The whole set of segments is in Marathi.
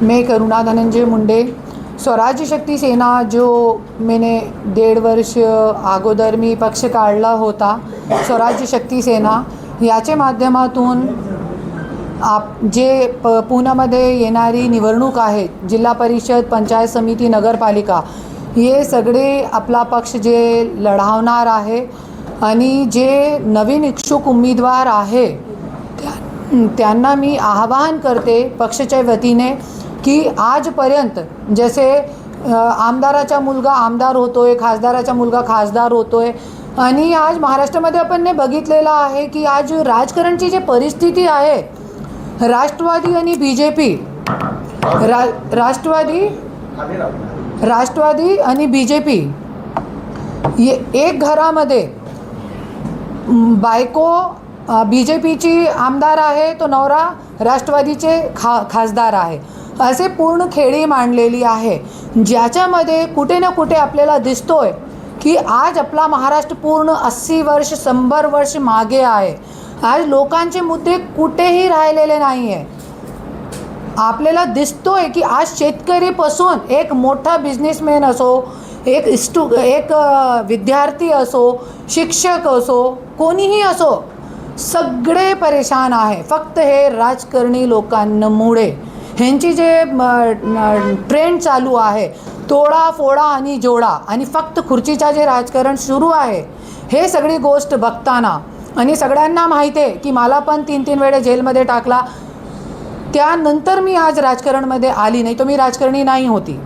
मैं करुणा धनंजय मुंडे स्वराज्य शक्ती सेना जो मैंने दीड वर्ष अगोदर मी पक्ष काढला होता स्वराज्य शक्ती सेना याच्या माध्यमातून आप जे प पुण्यामध्ये येणारी निवडणूक आहे जिल्हा परिषद पंचायत समिती नगरपालिका हे सगळे आपला पक्ष जे लढावणार आहे आणि जे नवीन इच्छुक उमेदवार आहे त्यांना मी आवाहन करते पक्षाच्या वतीने की आजपर्यंत जसे आमदाराचा मुलगा आमदार होतोय खासदाराचा मुलगा खासदार होतोय आणि आज महाराष्ट्रामध्ये आपण बघितलेलं आहे की आज राजकारणची जी परिस्थिती आहे राष्ट्रवादी आणि बी जे पी रा राष्ट्रवादी राष्ट्रवादी आणि बी जे पी एक घरामध्ये बायको बी जे पीची आमदार आहे तो नवरा राष्ट्रवादीचे खा खासदार आहे. असे पूर्ण खेळी मांडलेली आहे. ज्याच्यामध्ये कुठे ना कुठे आपल्याला दिसतोय की आज आपला महाराष्ट्र पूर्ण अस्सी वर्ष शंभर वर्ष मागे आहे. आज लोकांचे मुद्दे कुठेही राहिलेले नाही आहे आपल्याला दिसतोय की आज शेतकरीपासून एक मोठा बिझनेसमॅन असो एक स्टू एक विद्यार्थी असो शिक्षक असो कोणीही असो सगळे परेशान आहे. फक्त हे राजकारणी लोकांमुळे ह्यांची जे ट्रेंड चालू आहे तोडा फोडा आणि जोडा आणि फक्त खुर्चीचा जे राजकारण सुरू आहे हे सगळी गोष्ट बघताना आणि सगळ्यांना माहिती आहे की मला पण तीन तीन वेळे जेलमध्ये टाकला त्यानंतर मी आज राजकारणमध्ये आली नाही तर मी राजकारणी नाही होती.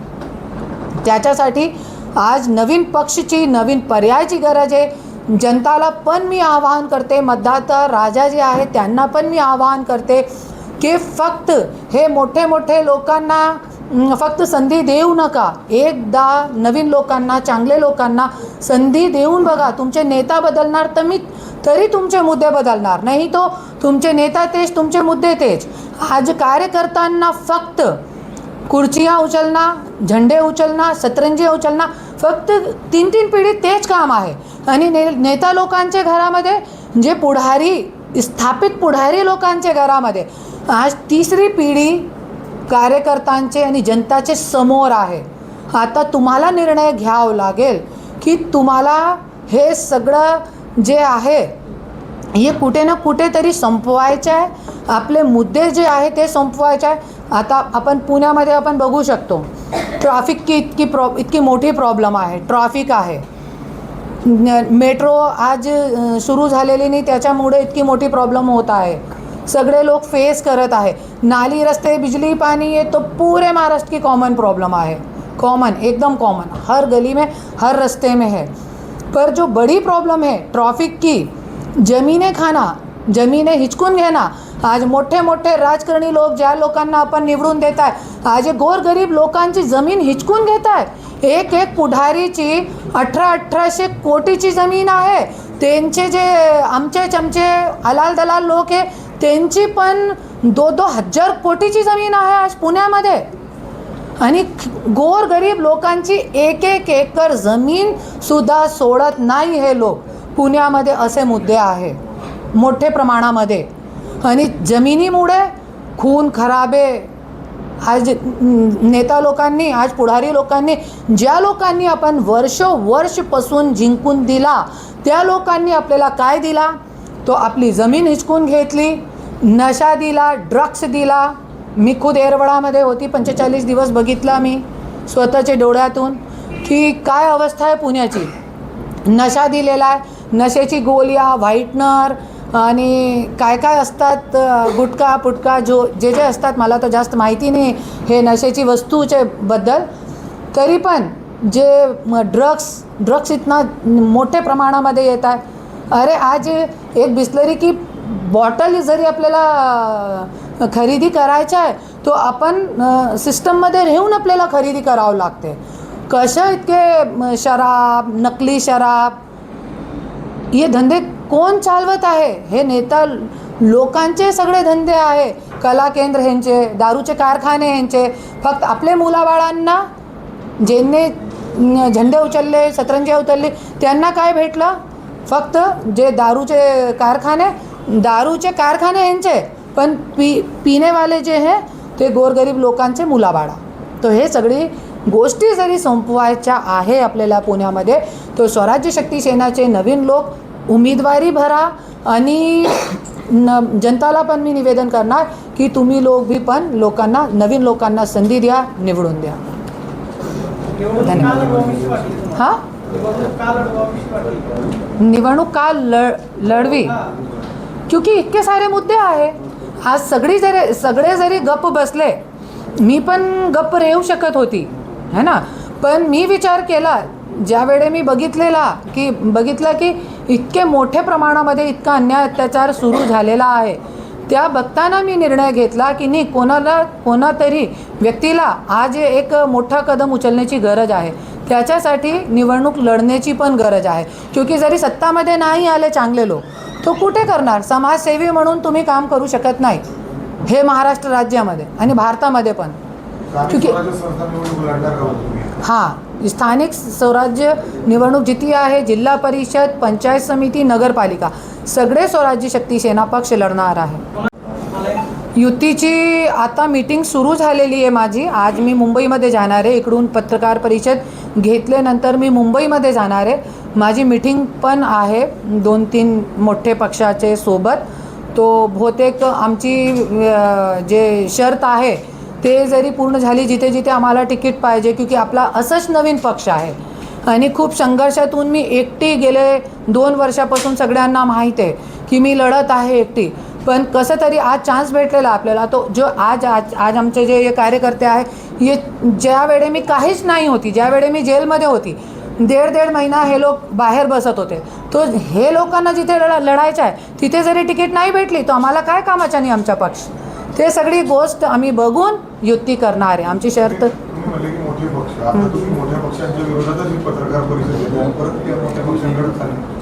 त्याच्यासाठी आज नवीन पक्षची नवीन पर्यायाची गरज आहे. जनताला पण मी आवाहन करते मतदाता राजा जे आहेत त्यांना पण मी आवाहन करते की फक्त हे मोठे मोठे लोकांना फक्त संधी देऊ नका. एकदा नवीन लोकांना चांगले लोकांना संधी देऊन बघा तुमचे नेता बदलणार तर मी तरी तुमचे मुद्दे बदलणार. नाही तो तुमचे नेता तेच तुमचे मुद्दे तेच. आज कार्यकर्त्यांना फक्त खुर्चियाँ उचलना झंडे उचलना सतरंजी उचलना फक्त तीन तीन पिढी तेच काम आहे. आणि ने नेता लोकांच्या घरामध्ये जे पुढारी स्थापित पुढारी लोकांच्या घरामध्ये आज तिसरी पिढी कार्यकर्त्यांचे आणि जनताचे समोर आहे. आता तुम्हाला निर्णय घ्यावा लागेल की तुम्हाला हे सगळं जे आहे हे कुठे ना कुठेतरी संपवायचे आहे. आपले मुद्दे जे आहे ते संपवायचे आहे. आता आपण पुण्यामध्ये आपण बघू शकतो ट्रॅफिकची इतकी प्रॉ इतकी मोठी प्रॉब्लेम आहे ट्रॅफिक आहे. मेट्रो आज सुरू झालेली नाही त्याच्यामुळे इतकी मोठी प्रॉब्लेम होत आहे. सगळे लोग फेस करत आहे. नाली रस्ते बिजली पानी ये तो पूरे महाराष्ट्र की कॉमन प्रॉब्लम आहे. कॉमन एकदम कॉमन हर गली में हर रास्ते में है. पर जो बड़ी प्रॉब्लम है ट्रॉफिक की जमीने खाना जमीने हिचकून घेणं आज मोठे मोठे राजकारणी लोक ज्या लोकांना आपण निवडून देत आहे आज हे गोरगरीब लोकांची जमीन हिचकून घेत आहे एक एक पुढारीची अठरा अठराशे कोटीची जमीन आहे. त्यांचे जे आमचे चमचे हलाल दलाल लोक आहे त्यांची पण दो दो हजार कोटीची जमीन आहे आज पुण्यामध्ये. आणि गोरगरीब लोकांची एक एक एकर जमीन सुद्धा सोडत नाही हे लोक. पुण्यामध्ये असे मुद्दे आहे. मोठे प्रमाणामध्ये. आणि जमिनीमुळे खून खराबे. आज नेता लोकांनी आज पुढारी लोकांनी ज्या लोकांनी आपण वर्ष वर्षपासून जिंकून दिला त्या लोकांनी आपल्याला काय दिला? तो आपली जमीन हिचकून घेतली. नशा दिला ड्रग्स दिला. मी खुद एरवडामध्ये होती पंचेचाळीस दिवस बघितला मी स्वतःच्या डोळ्यातून की काय अवस्था आहे पुण्याची. नशा दिलेला आहे नशेची गोलिया व्हाईटनर आणि काय काय असतात गुटका गुटखा पुटका जो जे जे असतात मला तर जास्त माहिती नाही हे नशेची वस्तूचे बद्दल. तरी पण जे ड्रग्स ड्रग्स इतना मोठ्या प्रमाणामध्ये येत आहे. अरे आज एक बिस्लरी की बॉटल जरी आपल्याला खरेदी करायचं आहे तो आपण सिस्टममध्ये राहून आपल्याला खरेदी करावं लागते. कशा इतके शराब नकली शराब हे धंदे कोण चालवत आहे? हे नेता लोकांचे सगळे धंदे आहे. कला केंद्र ह्यांचे दारूचे कारखाने ह्यांचे. फक्त आपले मुलाबाळांना ज्यांनी झेंडे उचलले सतरंजी उचलली त्यांना काय भेटलं? फक्त जे दारूचे कारखाने दारूचे कारखाने यांचे पण पी पिणेवाले जे आहे ते गोरगरीब लोकांचे मुलाबाळा. तर हे सगळी गोष्टी जरी संपवायच्या आहे आपल्याला पुण्यामध्ये तो स्वराज्य शक्ती सेनाचे नवीन लोक उमेदवारी भरा आणि न जनताला पण मी निवेदन करणार की तुम्ही लोक बी पण लोकांना नवीन लोकांना संधी द्या निवडून द्या. धन्यवाद. हां? निवडणूक का लढ लढवी. क्योंकि इतके सारे मुद्दे आहे. आज सगळी जरी सगळे जरी गप्प बसले मी पण गप्प रेहू शकत होती है ना? पण मी विचार केला ज्या वेळे मी बघितलेला की बघितलं की इतके मोठ्या प्रमाणामध्ये इतका अन्याय अत्याचार सुरू झालेला आहे त्या बघताना मी निर्णय घेतला की नाही कोणाला कोणातरी व्यक्तीला आज एक मोठा कदम उचलण्याची गरज आहे. त्याच्यासाठी निवडणूक लढण्याची पण गरज आहे. क्योंकि जरी सत्तामध्ये नाही आले चांगले लोक तो कुठे करणार? समाजसेवी म्हणून तुम्ही काम करू शकत नाही. हे महाराष्ट्र राज्यामध्ये आणि भारतामध्ये पण. स्थानिक स्वराज्य संस्था निवडणूक लढणार का तुम्ही. हां. स्थानिक स्वराज्य निवडणूक जिती आहे जिल्हा परिषद पंचायत समिती नगरपालिका सगळे स्वराज्य शक्ती सेना पक्ष लढणार आहे. युतीची आता मीटिंग सुरू झालेली आहे माझी. आज मी मुंबईमध्ये जाणार आहे. इकडून पत्रकार परिषद घेतल्यानंतर मी मुंबईमध्ये जाणार आहे. माझी मीटिंग पण आहे दोन तीन मोठे पक्षाचे सोबत. तो बहुतेक आमची जे शर्त आहे ते जरी पूर्ण झाली जिथे जिथे आम्हाला तिकीट पाहिजे क्योंकि आपला असंच नवीन पक्ष आहे. आणि खूप संघर्षातून मी एकटी गेले दोन वर्षापासून सगळ्यांना माहीत आहे की मी लढत आहे एकटी. पण कसं तरी आज चान्स भेटलेला आपल्याला. तो जो आज आज आज आमचे जे हे कार्यकर्ते आहे हे ज्या वेळे मी काहीच नाही होती ज्या वेळे मी जेलमध्ये होती दीड दीड महिना हे लोक बाहेर बसत होते. तो हे लोकांना जिथे लढा लढायचं आहे तिथे जरी तिकीट नाही भेटली तर आम्हाला काय कामाचा नाही आमचा पक्ष? ते सगळी गोष्ट आम्ही बघून युती करणार आहे. आमची शर्त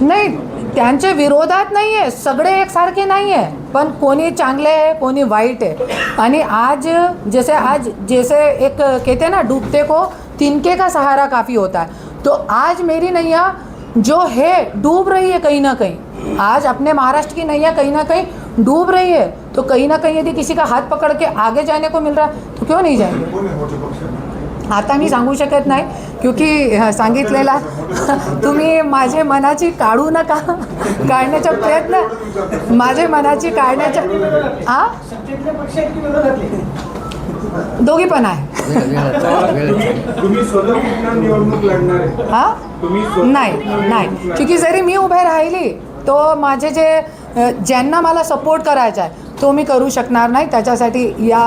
नाही त्यांच्या विरोधात नाही आहे. सगळे एकसारखे नाही आहे. पण कोणी चांगले आहे कोणी वाईट आहे. आणि आज जैसे आज जैसे एक कहते हैं ना डूबते को तिनके का सहारा काफ़ी होता है. तो आज मेरी नैया जो है डूब रही है कहीं ना कहीं। आज अपने महाराष्ट्र की नैया कहीं ना कहीं डूब रही है। तो कहीं ना कहीं यदि किसी का हाथ पकड़ के आगे जाने को मिल रहा है तो क्यों नहीं जाएंगे? आता मी सांगू शकत नाही क्योंकि सांगितलेला तुम्ही माझे मनाची काढू नका काढण्याचा प्रयत्न माझे मनाची काढण्याचा आ? दोघी पण आहे. तुम्ही स्वतः कुठल्या निवडणूक लढणार आहे हा? तुम्ही स्वतः नाही नाही. चुकी जरी मी उभे राहिली तो माझे जे अ, ज्यांना मला सपोर्ट करायचा आहे तो मी करू शकणार नाही त्याच्यासाठी या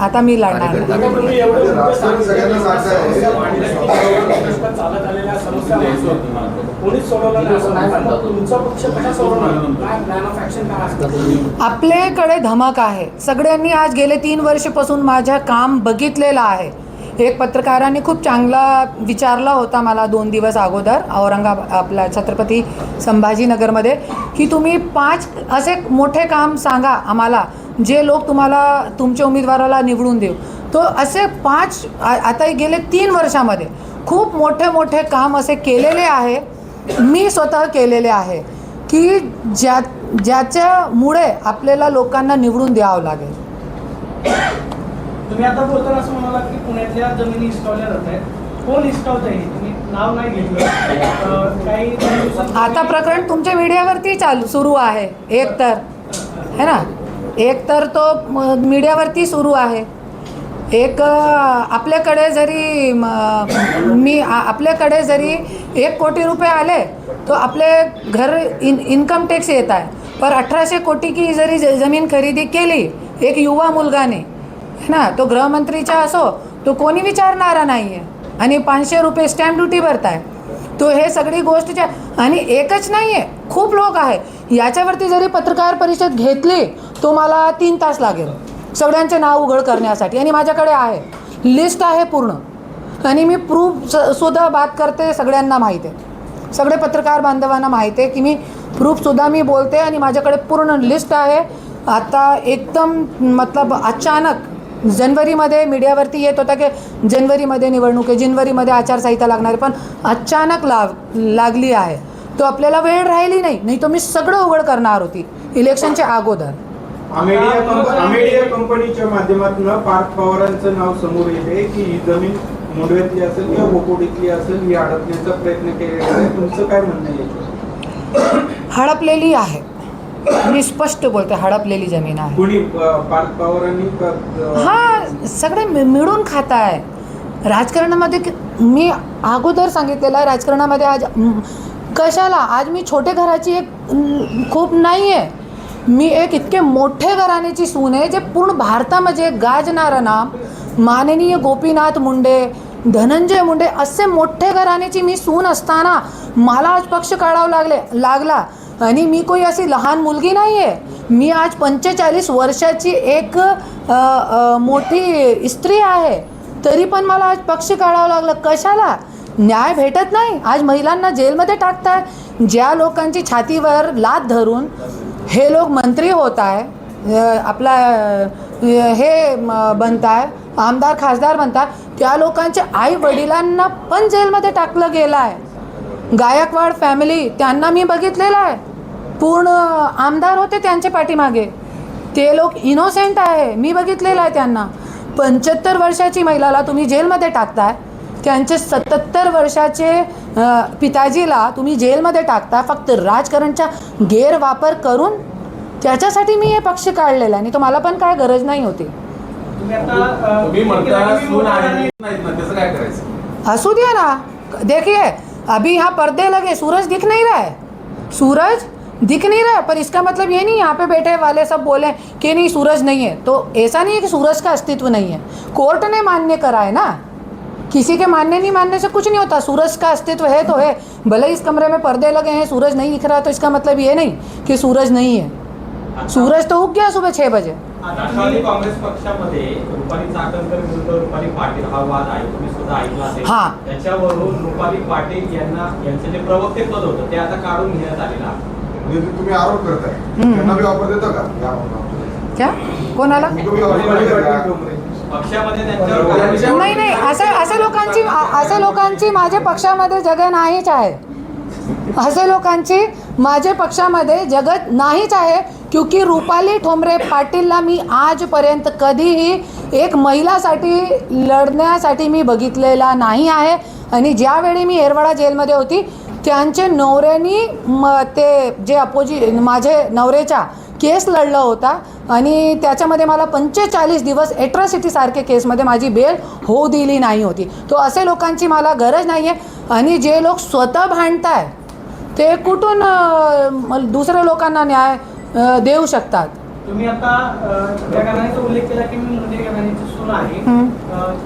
आता मी लढणार आपल्याकडे धमक आहे. सगळ्यांनी आज गेले तीन वर्षपासून माझ्या काम बघितलेलं आहे. एक पत्रकारांनी खूप चांगला विचारला होता मला दोन दिवस अगोदर औरंगाबाद आपला छत्रपती संभाजीनगरमध्ये की तुम्ही पाच असे मोठे काम सांगा आम्हाला जे लोक तुम्हाला तुमच्या उमेदवाराला निवडून देऊ. तो असे पाच आता गेले तीन वर्षामध्ये खूप मोठे मोठे काम असे केलेले आहे मी स्वतः केलेले आहे की ज्या ज्याच्यामुळे आपल्याला लोकांना निवडून द्यावं लागेल. तुम्ही आता बोलताना असं म्हणाला की पुण्यातल्या जमिनी हिसकावल्या जात आहेत कोण हिसकावत आहे तुम्ही नाव नाही घेतलं. काही आता प्रकरण तुमच्या मीडियावरती चालू सुरू आहे. एक तर. है ना? एक तर तो मीडियावरती सुरू आहे. एक आपल्याकडे जरी मी आपल्याकडे जरी एक कोटी रुपये आले तो आपले घर इन इन्कम टॅक्स येत आहे. पर अठराशे कोटी की जरी जमीन खरेदी केली एक युवा मुलगाने ना तो गृहमंत्रीचा असो तो कोणी विचारणारा नाही आहे आणि पाचशे रुपये स्टॅम्प ड्युटी भरताय. तो हे सगळी गोष्टच्या आणि एकच नाही आहे खूप लोक आहे. याच्यावरती जरी पत्रकार परिषद घेतली तो मला तीन तास लागेल. सगळ्यांचे नाव उघड करण्यासाठी. आणि माझ्याकडे आहे. लिस्ट आहे पूर्ण. आणि मी प्रूफ स- सुद्धा बात करते सगळ्यांना माहीत आहे. सगळे पत्रकार बांधवांना माहीत आहे की मी प्रूफसुद्धा मी बोलते आणि माझ्याकडे पूर्ण लिस्ट आहे. आता एकदम मतलब अचानक जनवरीमध्ये मीडियावरती येत होता की जनवरीमध्ये निवडणूक आहे जनवरीमध्ये आचारसंहिता लागणार पण अचानक लाग लागली आहे. तो आपल्याला वेळ राहिली नाही नाही तो मी सगळं उघड करणार होती इलेक्शनच्या अगोदर. कंपनीच्या माध्यमातून पार्थ पवारांचं नाव समोर येते की ही जमीन मुंडव्यातली असेल किंवा बोकोडीतली असेल ही अडकण्याचा प्रयत्न केलेला आहे. तुमचं काय म्हणणं आहे? हडपलेली आहे. मी स्पष्ट बोलते हडपलेली जमीन आहे. कुणी हा सगळे मि- मिळून खात आहे राजकारणामध्ये कि- मी अगोदर सांगितलेलं आहे राजकारणामध्ये आज म, कशाला? आज मी छोटे घराची एक म, खूप नाही आहे मी एक इतके मोठे घराण्याची सून आहे जे पूर्ण भारतामध्ये गाजणारं नाम माननीय गोपीनाथ मुंडे धनंजय मुंडे असे मोठे घराण्याची मी सून असताना मला आज पक्ष काढावं लागले लागला. आणि मी कोई अशी लहान मुलगी नाही आहे मी आज पंचेचाळीस वर्षाची एक आ, आ, मोठी स्त्री आहे. तरी पण मला आज पक्ष काढावं लागलं. कशाला? न्याय भेटत नाही. आज महिलांना जेलमध्ये टाकताय. ज्या लोकांची छातीवर लात धरून हे लोक मंत्री होत आहे आपला हे म, बनताय आमदार खासदार बनतात त्या लोकांच्या आई वडिलांना पण जेलमध्ये टाकलं गेलं आहे गायकवाड फॅमिली त्यांना मी बघितलेलं आहे. पूर्ण आमदार होते त्यांच्या पाठीमागे. ते लोक इनोसेंट आहे. मी बघितलेलं आहे त्यांना. पंच्याहत्तर वर्षाची महिलाला तुम्ही जेलमध्ये टाकताय. त्यांचे सत्तर वर्षाचे पिताजीला तुम्ही जेलमध्ये टाकता. फक्त राजकारणचा गैरवापर करून त्याच्यासाठी मी हे पक्ष काढलेला आहे. आणि तो मला पण काय गरज नाही होती. असू दिया ना. देखिए अभी यहाँ पर्दे लगे. सूरज दिख नहीं रहा है. सूरज दिख नहीं रहा पर इसका मतलब ये नहीं यहाँ पे बैठे वाले सब बोले कि नहीं सूरज नहीं है। तो ऐसा नहीं है कि सूरज का अस्तित्व नहीं है। कोर्ट ने मान्य करा है ना? किसी के मानने नहीं मानने से कुछ नहीं होता। सूरज का अस्तित्व है तो है। भले इस कमरे में पर्दे लगे हैं सूरज नहीं दिख रहा तो इसका मतलब ये नहीं कि सूरज नहीं है। सूरज तो उग गया सुबह छः बजे। राष्ट्रवादी काँग्रेस पक्षामध्ये रुपाली चाकणकर विरुद्ध रुपाली पाटील हा वाद आहे तुम्ही सुद्धा ऐकला असेल. हा. त्याच्यावरून रुपाली पाटील यांना यांचं जे प्रवक्ते पद होतं ते आता काढून घेण्यात आलेलं आहे. जे तुम्ही आरोप करताय. हम्म. त्यांना बी ऑफर देता का? या? क्या? कोणाला. पक्षामध्ये त्यांच्यावर कारवाई- नाही नाही असे असे लोकांची असे लोकांची माझ्या पक्षामध्ये जगह नाहीच आहे. असे लोकांची माझ्या पक्षामध्ये जगत नाहीच आहे. क्योंकि रुपाली ठोंबरे पाटीलला मी आजपर्यंत कधीही एक महिलासाठी लढण्यासाठी मी बघितलेला नाही आहे. आणि ज्यावेळी मी येरवाडा जेलमध्ये होती त्यांचे नवऱ्यानी म ते जे अपोजि माझे नवऱ्याच्या केस लढला होता आणि त्याच्यामध्ये मला पंचेचाळीस दिवस एट्रॉसिटीसारखे केसमध्ये माझी बेल होऊ दिली नाही होती. तो असे लोकांची मला गरज नाही आहे आणि जे लोक स्वतः भांडताय ते कुठून दुसऱ्या लोकांना न्याय देऊ शकतात? तुम्ही आता त्या उल्लेख केला की मी मुंडे घराण्याची सून आहे.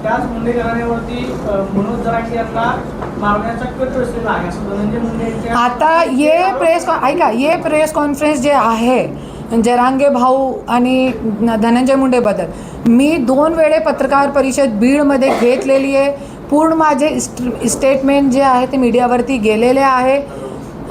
त्याच मुंडे घराण्यावरती मनोज जरांगे यांना मारण्याचा कट रचलेला आहे. असं धनंजय मुंडे आता ये प्रेस ऐका ये प्रेस कॉन्फरन्स जे आहे जरांगे भाऊ आणि धनंजय मुंडेबद्दल मी दोन वेळे पत्रकार परिषद बीडमध्ये घेतलेली आहे. पूर्ण माझे स्टेटमेंट जे आहे ते मीडियावरती गेलेले आहे.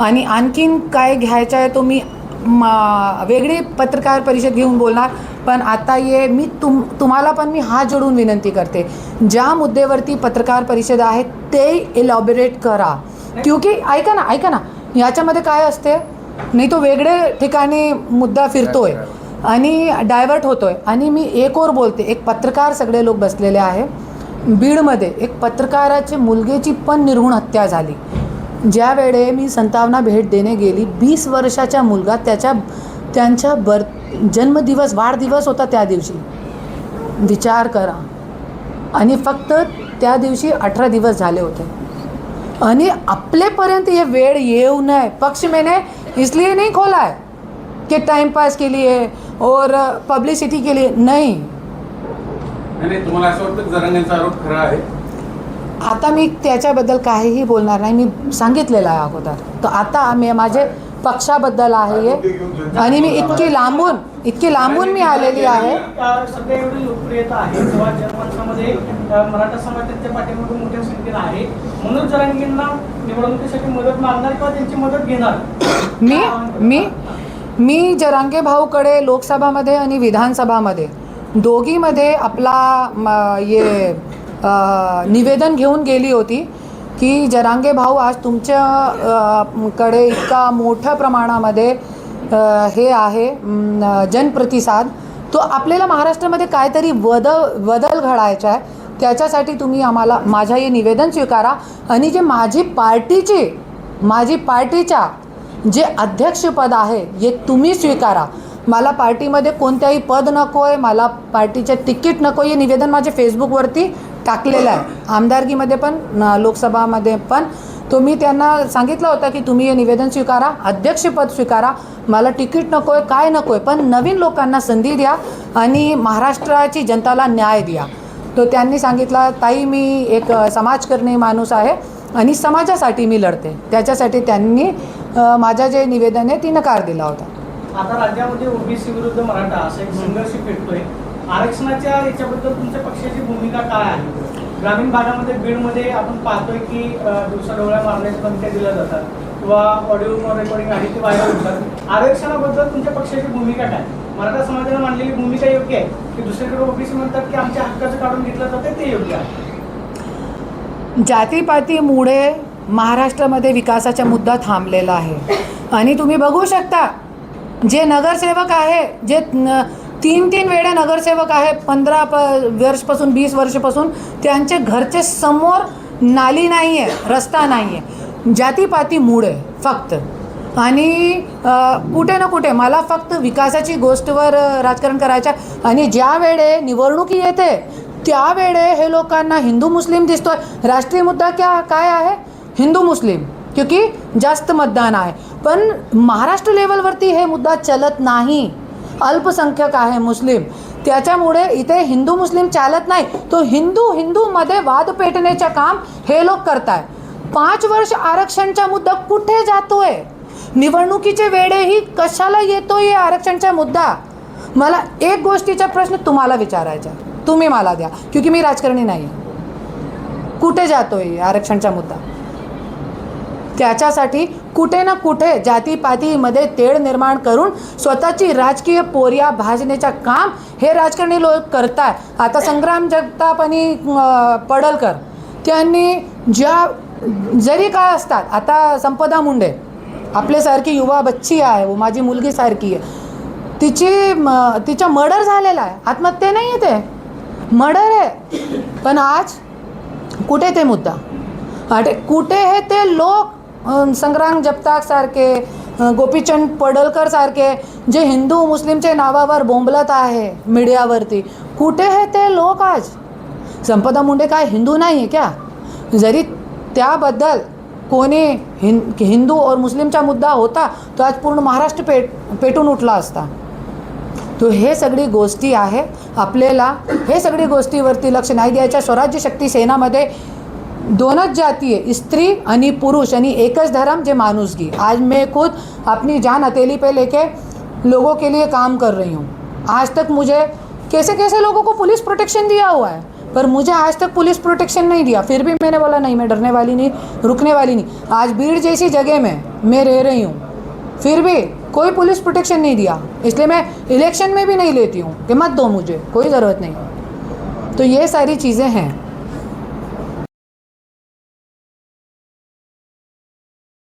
आणि आणखीन काय घ्यायचं आहे तो मी मा- वेगळी पत्रकार परिषद घेऊन बोलणार पण आता ये मी तुम तुम्हाला पण मी हात जोडून विनंती करते. ज्या मुद्द्यावरती पत्रकार परिषद आहे ते इलॉबरेट करा. क्योंकि ऐका ना ऐका ना याच्यामध्ये काय असते? नाही तो वेगळे ठिकाणी मुद्दा फिरतोय आणि डायव्हर्ट होतोय. आणि मी एक और बोलते एक पत्रकार सगळे लोक बसलेले आहे. बीडमध्ये एक पत्रकाराची मुलगीची पण निर्घुण हत्या झाली. ज्या वेळे मी संतावना भेट देणे गेली वीस वर्षाचा मुलगा त्याच्या त्यांच्या बर जन्मदिवस वाढदिवस होता त्या दिवशी. विचार करा. आणि फक्त त्या दिवशी अठरा दिवस झाले होते. आणि आपलेपर्यंत ये वेळ येऊ नये. पक्ष मैंने इसलिए नहीं खोला है कि टाइम पास के लिए और पब्लिसिटी के लिए नाही. तुम्हाला असं वाटतं जरांगेंचा आरोप खरा आहे? आता मी त्याच्याबद्दल काहीही बोलणार नाही मी सांगितलेलं आहे अगोदर. तर आता मी माझे पक्षाबद्दल आहे हे. आणि मी इतकी लांबून इतकी लांबून मी आलेली आहे. अ, सध्या एवढी लोकप्रियता आहे. तेव्हा जनमानसामध्ये अ, मराठा समाज त्यांच्या पाठीमागे मोठ्या संख्येनं आहे. मनोज जरांगींना निवडणुकीसाठी मदत मागणार किंवा त्यांची मदत घेणार? मी मी मी जरांगे भाऊकडे लोकसभामध्ये आणि विधानसभामध्ये दोघीमध्ये आपला म, ये निवेदन घेऊन गेली होती की जरांगे भाऊ आज तुमच्या कडे इतका मोठ्या प्रमाणामध्ये हे आहे जनप्रतिसाद तो आपल्याला महाराष्ट्रामध्ये काहीतरी बदल बदल घडायचा आहे. त्याच्यासाठी तुम्ही आम्हाला माझं हे निवेदन स्वीकारा. आणि जे माझी पार्टीची माझी पार्टीच्या जे अध्यक्षपद आहे हे तुम्ही स्वीकारा. मला पार्टीमध्ये कोणत्याही पद नको आहे मला पार्टीचे तिकीट नको हे निवेदन माझे फेसबुकवरती टाकलेला आहे. आमदारकीमध्ये पण लोकसभामध्ये पण. तुम्ही त्यांना सांगितलं होतं की तुम्ही हे निवेदन स्वीकारा अध्यक्षपद स्वीकारा. मला तिकीट नको आहे काय नको आहे पण नवीन लोकांना संधी द्या आणि महाराष्ट्राची जनताला न्याय द्या. तो त्यांनी सांगितला ताई मी एक समाजकर्णी माणूस आहे आणि समाजासाठी मी लढते. त्याच्यासाठी त्यांनी माझ्या जे निवेदन आहे ती नकार दिला होता. आता राज्यामध्ये ओबीसी विरुद्ध मराठा असा एक संघर्ष पेटतोय. आरक्षणाच्या याच्याबद्दल तुमच्या पक्षाची भूमिका काय आहे? ग्रामीण भागामध्ये बीडमध्ये आपण पाहतोय की दिवसा डोळ्या मारण्याच्या धमक्या दिल्या जातात. किंवा ऑडिओ रेकॉर्डिंग आहे ते व्हायरल होतात. आरक्षणाबद्दल तुमच्या पक्षाची भूमिका काय? मराठा समाजाने मांडलेली भूमिका योग्य आहे? की दुसरीकडे ओबीसी म्हणतात की आमच्या हक्काचं काढून घेतलं जाते ते योग्य आहे? जातीपातीमुळे महाराष्ट्रामध्ये विकासाचा मुद्दा थांबलेला आहे. आणि तुम्ही बघू शकता जे नगरसेवक आहे जे तीन तीन वेळा नगरसेवक आहे पंधरा प वर्षपासून वीस वर्षपासून. त्यांचे घरचे समोर नाली नाही आहे रस्ता नाही आहे जातीपातीमुळे फक्त. आणि कुठे ना कुठे मला फक्त विकासाची गोष्टवर राजकारण करायचं आहे. आणि ज्या वेळे निवडणुकी येते त्यावेळे हे लोकांना हिंदू मुस्लिम दिसतोय. राष्ट्रीय मुद्दा क्या काय आहे? हिंदू मुस्लिम. क्योंकि जास्त मतदान आहे. पण महाराष्ट्र लेवलवरती हे मुद्दा चलत नाही. अल्पसंख्यक आहे मुस्लिम. त्याच्यामुळे इथे हिंदू मुस्लिम चालत नाही. तो हिंदू हिंदूमध्ये वाद पेटण्याचं काम हे लोक करताय. पाच वर्ष आरक्षणचा मुद्दा कुठे जातोय? निवडणुकीचे वेळेही कशाला येतोय या आरक्षणचा मुद्दा? मला एक गोष्टीचा प्रश्न तुम्हाला विचारायचा तुम्ही मला द्या क्योंकि मी राजकारणी नाही कुठे जातोय आरक्षणचा मुद्दा? त्याच्यासाठी कुठे ना कुठे जातीपातीमध्ये तेढ निर्माण करून स्वतःची राजकीय पोरिया भाजण्याचं काम हे राजकारणी लोक करताय. आता संग्राम जगताप आणि पडलकर त्यांनी ज्या जरी काय असतात आता संपदा मुंडे आपल्यासारखी युवा बच्ची आहे माझी मुलगी सारखी आहे तिची म- तिचा मर्डर झालेला आहे. आत्महत्या नाही आहे ते. मर्डर आहे. पण आज कुठे ते मुद्दा? अरे कुठे हे ते लोक संग्राम जगताप सारखे गोपीचंद पडलकर सारखे जे हिंदू मुस्लिमच्या नावावर बोंबलत आहे मीडियावरती कुठे हे ते लोक आज? संपदा मुंडे काय हिंदू नाही आहे क्या? जरी त्याबद्दल कोणी हिं हिंदू और मुस्लिमचा मुद्दा होता तो आज पूर्ण महाराष्ट्र पेट पेटून उठला असता. तो हे सगळी गोष्टी आहे आपल्याला हे सगळी गोष्टीवरती लक्ष नाही द्यायच्या. स्वराज्य शक्ती सेनामध्ये दोनच जाती है, स्त्री आणि पुरुष आणि एकच धर्म जे मानुसगी आज मैं खुद अपनी जान हथेली पे लेके लोगों के लिए काम कर रही हूँ। आज तक मुझे कैसे कैसे लोगों को पुलिस प्रोटेक्शन दिया हुआ है? पर मुझे आज तक पुलिस प्रोटेक्शन नहीं दिया। फिर भी मैंने बोला, नहीं, मैं डरने वाली नहीं, रुकने वाली नहीं। आज भीड़ जैसी जगह में मैं रह रही हूँ। फिर भी कोई पुलिस प्रोटेक्शन नहीं दिया। इसलिए मैं इलेक्शन में भी नहीं लेती हूँ। कि मत दो मुझे, कोई ज़रूरत नहीं। तो ये सारी चीज़ें हैं।